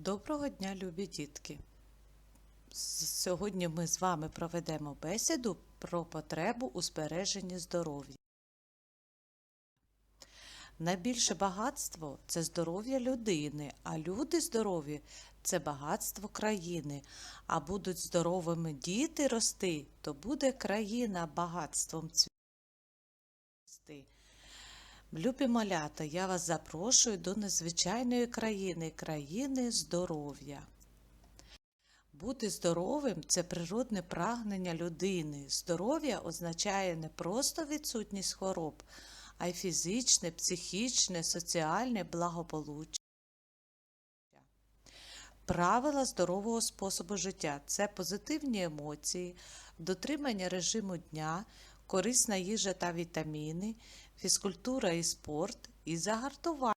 Доброго дня, любі дітки! Сьогодні ми з вами проведемо бесіду про потребу у збереженні здоров'я. Найбільше багатство це здоров'я людини, а люди здорові це багатство країни. А будуть здоровими діти рости, то буде країна багатством цвісти. Любі малята, я вас запрошую до незвичайної країни, країни здоров'я. Бути здоровим це природне прагнення людини. Здоров'я означає не просто відсутність хвороб, а й фізичне, психічне, соціальне благополуччя. Правила здорового способу життя це позитивні емоції, дотримання режиму дня, корисна їжа та вітаміни, фізкультура і спорт і загартування.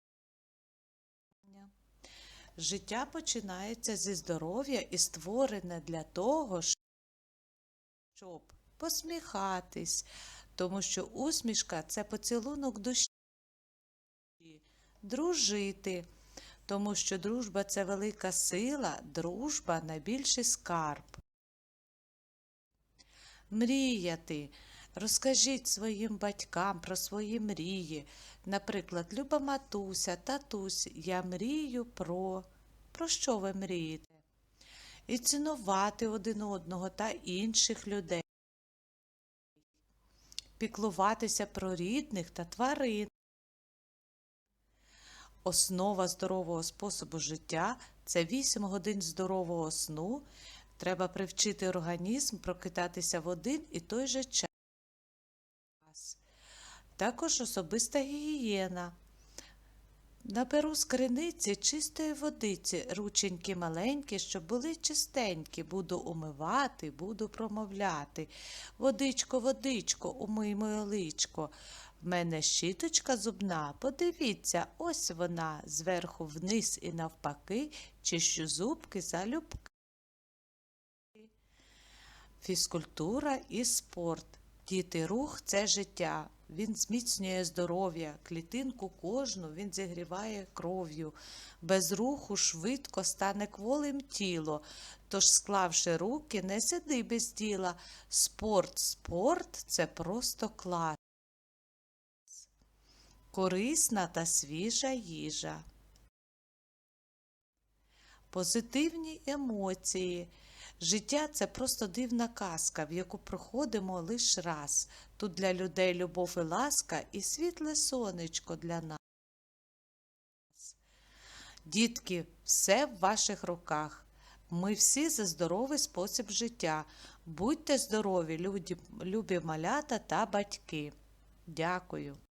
Життя починається зі здоров'я і створене для того, щоб посміхатись, тому що усмішка це поцілунок душі, дружити, тому що дружба це велика сила, дружба найбільший скарб. Мріяти. Розкажіть своїм батькам про свої мрії. Наприклад, Люба матуся, татусь, я мрію про. Про що ви мрієте? І цінувати один одного та інших людей. Піклуватися про рідних та тварин. Основа здорового способу життя це 8 годин здорового сну. Треба привчити організм прокидатися в один і той же час. Також особиста гігієна. Наберу з криниці чистої водиці, рученьки маленькі, щоб були чистенькі. Буду умивати, буду промовляти. Водичко, водичко, умий моє личко. В мене щіточка зубна, подивіться, ось вона, зверху вниз і навпаки, чищу зубки залюбки. Фізкультура і спорт. Діти, рух це життя. Він зміцнює здоров'я, клітинку кожну він зігріває кров'ю. Без руху швидко стане кволим тіло. Тож, склавши руки, не сиди без діла. Спорт, спорт це просто клас. Корисна та свіжа їжа. Позитивні емоції. Життя це просто дивна казка, в яку проходимо лише раз. Тут для людей любов і ласка і світле сонечко для нас. Дітки, все в ваших руках. Ми всі за здоровий спосіб життя. Будьте здорові, любі малята та батьки. Дякую.